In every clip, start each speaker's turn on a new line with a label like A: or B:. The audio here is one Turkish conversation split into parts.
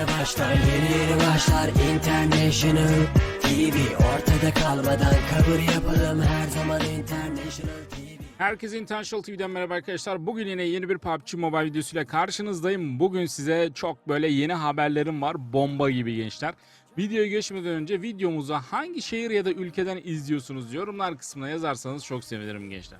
A: yeni başlar yeni yeni başlar International TV Ortada kalmadan kabul yapalım her zaman International TV
B: Herkese International TV'den merhaba arkadaşlar. Bugün yine yeni bir PUBG Mobile videosuyla karşınızdayım. Bugün size çok böyle yeni haberlerim var. Bomba gibi gençler. Videoya geçmeden önce videomuza hangi şehir ya da ülkeden izliyorsunuz yorumlar kısmına yazarsanız çok sevinirim gençler.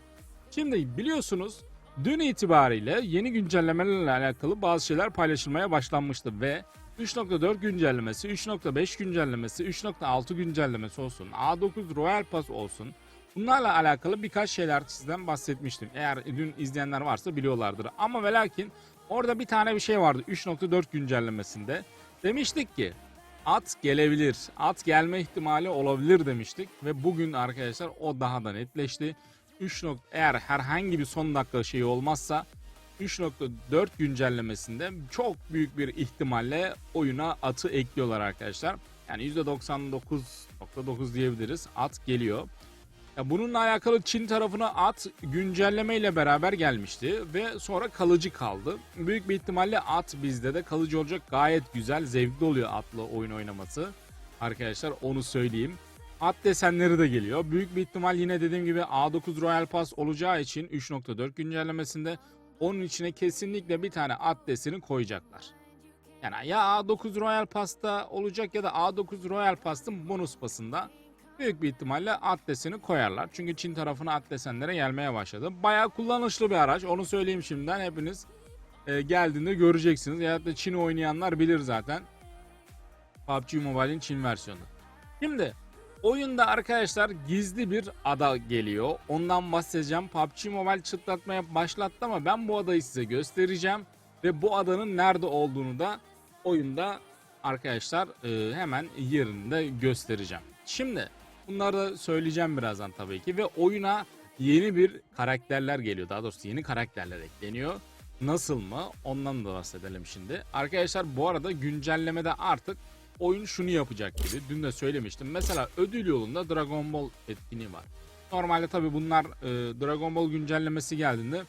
B: Şimdi biliyorsunuz dün itibariyle yeni güncellemelerle alakalı bazı şeyler paylaşılmaya başlanmıştı ve 3.4 güncellemesi, 3.5 güncellemesi, 3.6 güncellemesi olsun, A9 Royal Pass olsun, Bunlarla alakalı birkaç şeyler sizden bahsetmiştim. Eğer dün izleyenler varsa biliyorlardır. Ama ve lakin orada bir tane bir şey vardı 3.4 güncellemesinde. Demiştik ki at gelebilir, at gelme ihtimali olabilir demiştik. Ve bugün arkadaşlar o daha da netleşti. 3. nok- Eğer herhangi bir son dakika şeyi olmazsa 3.4 güncellemesinde çok büyük bir ihtimalle oyuna atı ekliyorlar arkadaşlar. Yani %99.9 diyebiliriz. At geliyor. Ya bununla alakalı Çin tarafına at güncelleme ile beraber gelmişti ve sonra kalıcı kaldı. Büyük bir ihtimalle at bizde de kalıcı olacak. Gayet güzel, zevkli oluyor atla oyun oynaması. Arkadaşlar onu söyleyeyim. At desenleri de geliyor. Büyük bir ihtimal yine dediğim gibi A9 Royal Pass olacağı için 3.4 güncellemesinde onun içine kesinlikle bir tane at deseni koyacaklar. Yani ya A9 Royal Pass'ta olacak ya da A9 Royal Pass'ın bonus pasında büyük bir ihtimalle at deseni koyarlar. Çünkü Çin tarafına at desenlere gelmeye başladı. Bayağı kullanışlı bir araç. Onu söyleyeyim şimdiden. Hepiniz e, geldiğinde göreceksiniz. Ya da Çin oynayanlar bilir zaten. PUBG Mobile'in Çin versiyonu. Şimdi oyunda arkadaşlar gizli bir ada geliyor. Ondan bahsedeceğim. PUBG Mobile çıtlatmaya başlattı ama ben bu adayı size göstereceğim. Ve bu adanın nerede olduğunu da oyunda arkadaşlar e, hemen yerinde göstereceğim. Şimdi bunları da söyleyeceğim birazdan tabii ki ve oyuna yeni bir karakterler geliyor. Daha doğrusu yeni karakterler ekleniyor. Nasıl mı? Ondan da bahsedelim şimdi. Arkadaşlar bu arada güncellemede artık oyun şunu yapacak gibi. Dün de söylemiştim. Mesela ödül yolunda Dragon Ball etkinliği var. Normalde tabii bunlar e, Dragon Ball güncellemesi geldiğinde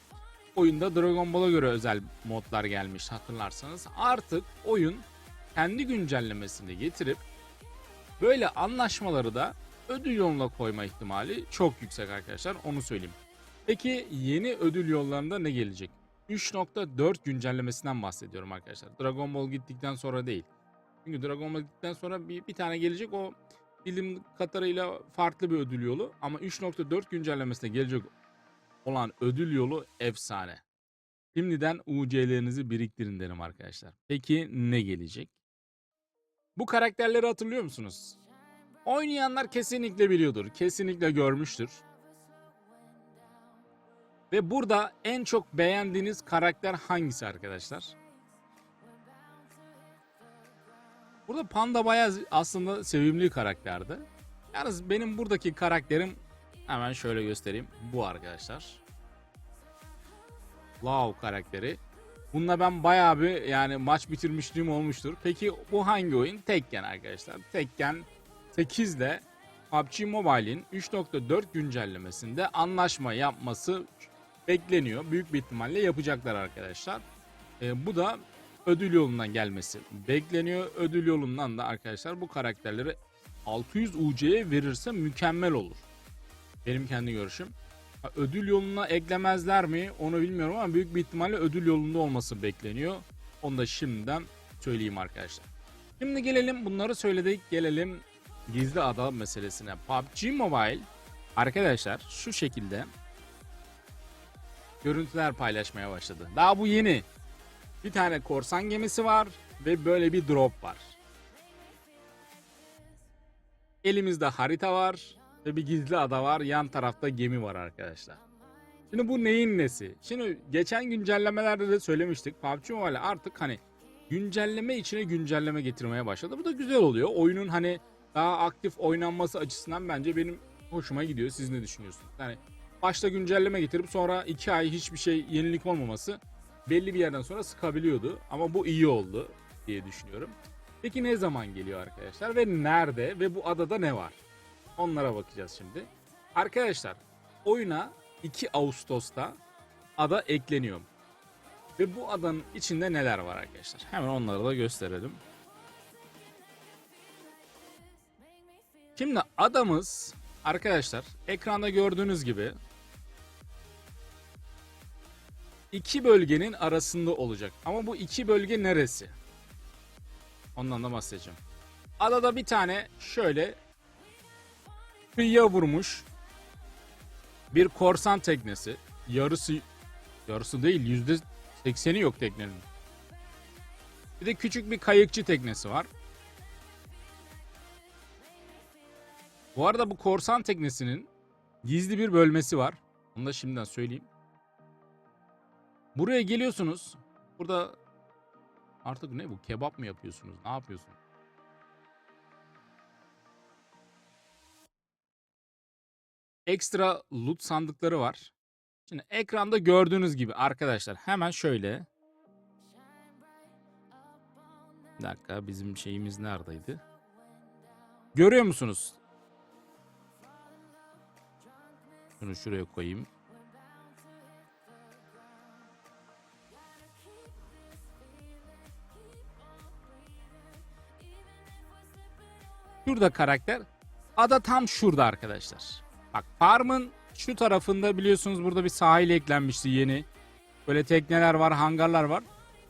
B: oyunda Dragon Ball'a göre özel modlar gelmiş hatırlarsanız. Artık oyun kendi güncellemesini getirip böyle anlaşmaları da ödül yoluna koyma ihtimali çok yüksek arkadaşlar onu söyleyeyim. Peki yeni ödül yollarında ne gelecek? 3.4 güncellemesinden bahsediyorum arkadaşlar. Dragon Ball gittikten sonra değil. Çünkü Dragon Ball gittikten sonra bir, bir tane gelecek o bilim kadarıyla farklı bir ödül yolu. Ama 3.4 güncellemesine gelecek olan ödül yolu efsane. Şimdiden UC'lerinizi biriktirin derim arkadaşlar. Peki ne gelecek? Bu karakterleri hatırlıyor musunuz? Oynayanlar kesinlikle biliyordur. Kesinlikle görmüştür. Ve burada en çok beğendiğiniz karakter hangisi arkadaşlar? Burada Panda bayağı aslında sevimli karakterdi. Yalnız benim buradaki karakterim hemen şöyle göstereyim. Bu arkadaşlar. Wow karakteri. Bununla ben bayağı bir yani maç bitirmişliğim olmuştur. Peki bu hangi oyun? Tekken arkadaşlar. Tekken 8 ile PUBG Mobile'in 3.4 güncellemesinde anlaşma yapması bekleniyor. Büyük bir ihtimalle yapacaklar arkadaşlar. Ee, bu da ödül yolundan gelmesi bekleniyor. Ödül yolundan da arkadaşlar bu karakterleri 600 UC'ye verirse mükemmel olur. Benim kendi görüşüm. Ödül yoluna eklemezler mi onu bilmiyorum ama büyük bir ihtimalle ödül yolunda olması bekleniyor. Onu da şimdiden söyleyeyim arkadaşlar. Şimdi gelelim bunları söyledik gelelim gizli ada meselesine. PUBG Mobile arkadaşlar şu şekilde görüntüler paylaşmaya başladı. Daha bu yeni. Bir tane korsan gemisi var ve böyle bir drop var. Elimizde harita var ve bir gizli ada var. Yan tarafta gemi var arkadaşlar. Şimdi bu neyin nesi? Şimdi geçen güncellemelerde de söylemiştik. PUBG Mobile artık hani güncelleme içine güncelleme getirmeye başladı. Bu da güzel oluyor. Oyunun hani daha aktif oynanması açısından bence benim hoşuma gidiyor. Siz ne düşünüyorsunuz? Yani başta güncelleme getirip sonra 2 ay hiçbir şey yenilik olmaması belli bir yerden sonra sıkabiliyordu. Ama bu iyi oldu diye düşünüyorum. Peki ne zaman geliyor arkadaşlar ve nerede ve bu adada ne var? Onlara bakacağız şimdi. Arkadaşlar oyuna 2 Ağustos'ta ada ekleniyor. Ve bu adanın içinde neler var arkadaşlar? Hemen onları da gösterelim. Şimdi adamız arkadaşlar ekranda gördüğünüz gibi iki bölgenin arasında olacak. Ama bu iki bölge neresi? Ondan da bahsedeceğim. Adada bir tane şöyle kıyıya vurmuş bir korsan teknesi. Yarısı yarısı değil yüzde sekseni yok teknenin. Bir de küçük bir kayıkçı teknesi var. Bu arada bu korsan teknesinin gizli bir bölmesi var. Onu da şimdiden söyleyeyim. Buraya geliyorsunuz. Burada artık ne bu? Kebap mı yapıyorsunuz? Ne yapıyorsunuz? Ekstra loot sandıkları var. Şimdi ekranda gördüğünüz gibi arkadaşlar hemen şöyle. Bir dakika bizim şeyimiz neredeydi? Görüyor musunuz? Şunu şuraya koyayım. Şurada karakter. Ada tam şurada arkadaşlar. Bak farmın şu tarafında biliyorsunuz burada bir sahil eklenmişti yeni. Böyle tekneler var, hangarlar var.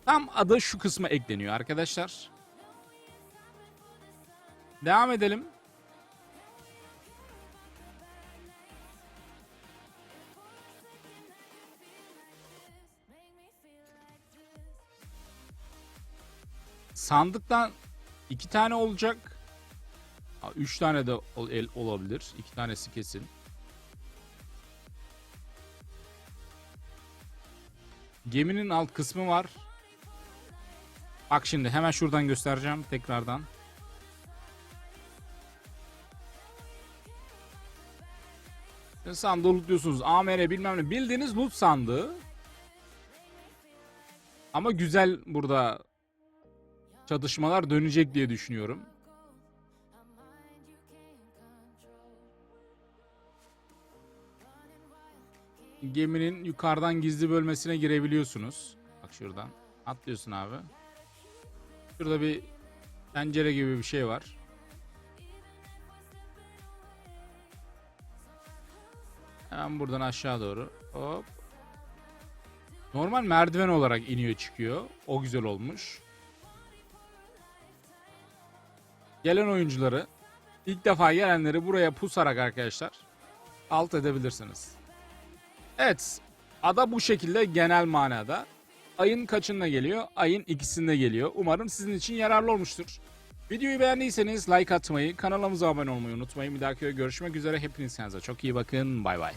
B: Tam ada şu kısma ekleniyor arkadaşlar. Devam edelim. Sandıktan iki tane olacak. Ha, Üç tane de el olabilir. İki tanesi kesin. Geminin alt kısmı var. Bak şimdi hemen şuradan göstereceğim tekrardan. Sandığı lootluyorsunuz. AMR bilmem ne. Bildiğiniz loot sandığı. Ama güzel burada çatışmalar dönecek diye düşünüyorum. Geminin yukarıdan gizli bölmesine girebiliyorsunuz. Bak şuradan. Atlıyorsun abi. Şurada bir pencere gibi bir şey var. Hemen buradan aşağı doğru. Hop. Normal merdiven olarak iniyor çıkıyor. O güzel olmuş. Gelen oyuncuları ilk defa gelenleri buraya pusarak arkadaşlar alt edebilirsiniz. Evet. Ada bu şekilde genel manada. Ayın kaçında geliyor? Ayın ikisinde geliyor. Umarım sizin için yararlı olmuştur. Videoyu beğendiyseniz like atmayı, kanalımıza abone olmayı unutmayın. Bir dahaki görüşmek üzere. Hepiniz kendinize çok iyi bakın. Bay bay.